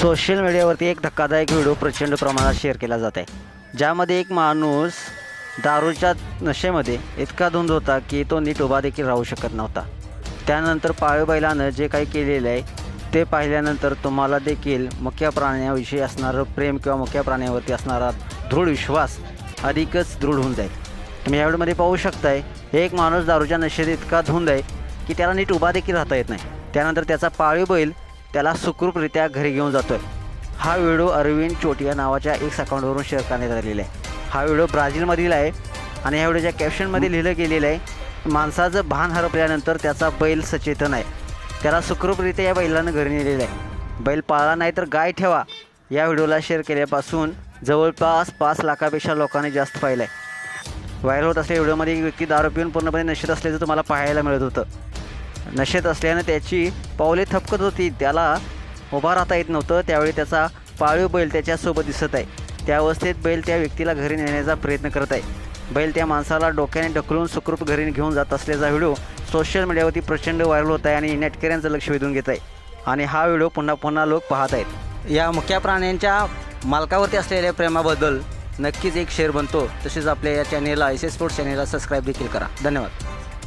Social मीडियावरती एक धक्कादायक व्हिडिओ प्रचंड प्रमाणात शेअर केला जात आहे. ज्यामध्ये एक माणूस दारूच्या नशेमध्ये इतका धुंद होता की तो नीट उभा देखील राहू शकत नव्हता. त्यानंतर पाळीव बैलानं जे काही केलेलं आहे ते पाहिल्यानंतर तुम्हाला देखील मुख्या प्राण्याविषयी असणारं प्रेम किंवा मुख्या प्राण्यावरती असणारा दृढ विश्वास अधिकच दृढ होऊन जाईल. तुम्ही या व्हिडिओमध्ये पाहू शकताय एक माणूस दारूच्या नशेत इतका धुंद आहे की त्याला नीट उभा देखील राहता येत नाही. त्यानंतर त्याचा पाळीव बैल त्याला सुखरूपरित्या घरी घेऊन जातो आहे हा व्हिडिओ अरविंद चोटिया नावाच्या एक अकाउंटवरून शेअर करण्यात आलेला आहे. हा व्हिडिओ ब्राझीलमधील आहे आणि ह्या व्हिडिओच्या कॅप्शनमध्ये लिहिलं गेलेलं आहे माणसाचं भान हरपल्यानंतर त्याचा बैल सचेतन आहे. त्याला सुखरूपरित्या या बैलानं घरी नेलेलं आहे. बैल पाळला नाही तर गाय ठेवा. या व्हिडिओला शेअर केल्यापासून जवळपास पाच लाखापेक्षा लोकांनी जास्त पाहिलं आहे व्हायरल होत असलेल्या व्हिडिओमध्ये एक व्यक्ती दारू पिऊन पूर्णपणे नशेत असल्याचं तुम्हाला पाहायला मिळत होतं. नशेत असल्यानं त्याची पावले थपकत होती. त्याला उभा राहता येत नव्हतं. त्यावेळी त्याचा पाळीव बैल त्याच्यासोबत दिसत आहे. त्या अवस्थेत बैल त्या व्यक्तीला घरी नेण्याचा प्रयत्न करत आहे. बैल त्या माणसाला डोक्याने ढकलून सुखरूप घरी घेऊन जात असल्याचा व्हिडिओ सोशल मीडियावरती प्रचंड व्हायरल होत आहे आणि नेटकऱ्यांचं लक्ष वेधून घेत आहे. आणि हा व्हिडिओ पुन्हा पुन्हा लोक पाहत आहेत. या मुख्या प्राण्यांच्या मालकावरती असलेल्या प्रेमाबद्दल नक्कीच एक शेअर बनतो. तसेच आपल्या या चॅनेलला एस एस स्पोर्ट्स चॅनेलला सबस्क्राईब देखील करा. धन्यवाद.